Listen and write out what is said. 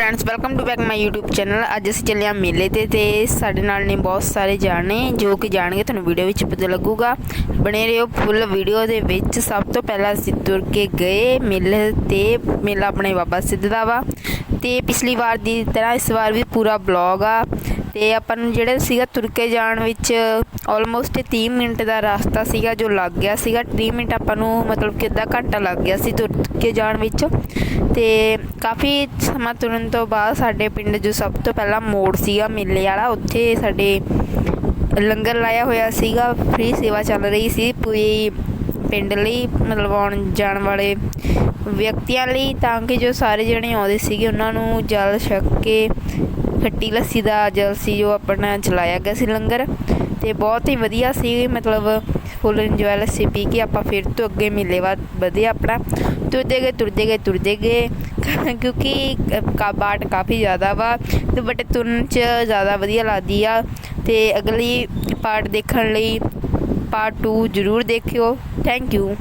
Friends welcome to back my YouTube channel ਅੱਜ ਅਸੀਂ ਚੱਲੇ ਹਾਂ ਮੇਲੇ ਤੇ ਤੇ ਸਾਡੇ ਨਾਲ ਨੇ ਬਹੁਤ ਸਾਰੇ ਜਾਣੇ ਜੋ ਕਿ ਜਾਣਗੇ, ਤੁਹਾਨੂੰ ਵੀਡੀਓ ਵਿੱਚ ਪਤਾ ਲੱਗੂਗਾ। ਬਣੇ ਰਹੋ ਫੁੱਲ ਵੀਡੀਓ ਦੇ ਵਿੱਚ। ਸਭ ਤੋਂ ਪਹਿਲਾਂ ਅਸੀਂ ਤੁਰ ਕੇ ਗਏ ਮੇਲੇ ਤੇ। ਮੇਲਾ ਆਪਣੇ ਬਾਬਾ ਸਿੱਧ ਦਾ ਵਾ। ਤੇ ਪਿਛਲੀ ਵਾਰ ਦੀ ਤਰ੍ਹਾਂ ਇਸ ਵਾਰ ਵੀ ਪੂਰਾ ਬਲੌਗ ਆ। ਤੇ ਆਪਾਂ ਨੂੰ ਜਿਹੜਾ ਸੀਗਾ ਤੁਰ ਕੇ ਜਾਣ ਵਿੱਚ ਆਲਮੋਸਟ 30 ਮਿੰਟ ਦਾ ਰਸਤਾ ਸੀਗਾ ਜੋ ਲੱਗ ਗਿਆ ਸੀਗਾ। 30 ਮਿੰਟ ਆਪਾਂ ਨੂੰ ਮਤਲਬ ਕਿ ਅੱਧਾ ਘੰਟਾ ਲੱਗ ਗਿਆ ਸੀ ਤੁਰ ਕੇ ਜਾਣ ਵਿੱਚ। ਤੇ ਕਾਫੀ ਸਮਾਂ ਤੁਰਨ ਤੋਂ ਬਾਅਦ ਸਾਡੇ ਪਿੰਡ ਜੋ ਸਭ ਤੋਂ ਪਹਿਲਾਂ ਮੋੜ ਸੀਗਾ ਮੇਲੇ ਵਾਲਾ, ਉੱਥੇ ਸਾਡੇ ਲੰਗਰ ਲਾਇਆ ਹੋਇਆ ਸੀਗਾ। ਫ੍ਰੀ ਸੇਵਾ ਚੱਲ ਰਹੀ ਸੀ ਪੂਰੀ ਪਿੰਡ ਲਈ ਮਤਲਬ ਆਉਣ ਜਾਣ ਵਾਲੇ ਵਿਅਕਤੀਆਂ ਲਈ, ਤਾਂ ਕਿ ਜੋ ਸਾਰੇ ਜਣੇ ਆਉਂਦੇ ਸੀਗੇ, ਉਹਨਾਂ ਨੂੰ ਜਲ ਛਕ ਕੇ ਖੱਟੀ ਲੱਸੀ ਦਾ ਜਲ ਸੀ ਜੋ ਆਪਣਾ ਚਲਾਇਆ ਗਿਆ ਸੀ ਲੰਗਰ ਤੇ ਬਹੁਤ ਹੀ ਵਧੀਆ ਸੀ, ਮਤਲਬ ਫੁੱਲ ਇੰਜੋਏ ਲੱਸੀ ਪੀ ਕੇ ਆਪਾਂ ਫਿਰ ਤੋਂ ਅੱਗੇ ਮਿਲੇ ਵਾ ਵਧੀਆ ਆਪਣਾ। ਤੁਰਦੇ ਗਏ ਤੁਰਦੇ ਗਏ ਤੁਰਦੇ ਗਏ ਕਿਉਂਕਿ ਕਾ ਬਾਟ ਕਾਫੀ ਜ਼ਿਆਦਾ ਵਾ ਤੇ ਬਟ ਤੁਰਨ ਚ ਜ਼ਿਆਦਾ ਵਧੀਆ ਲੱਗਦੀ ਆ ਤੇ ਅਗਲੀ ਪਾਰਟ ਦੇਖਣ ਲਈ ਪਾਰਟ 2 ਜ਼ਰੂਰ ਦੇਖਿਓ। Thank you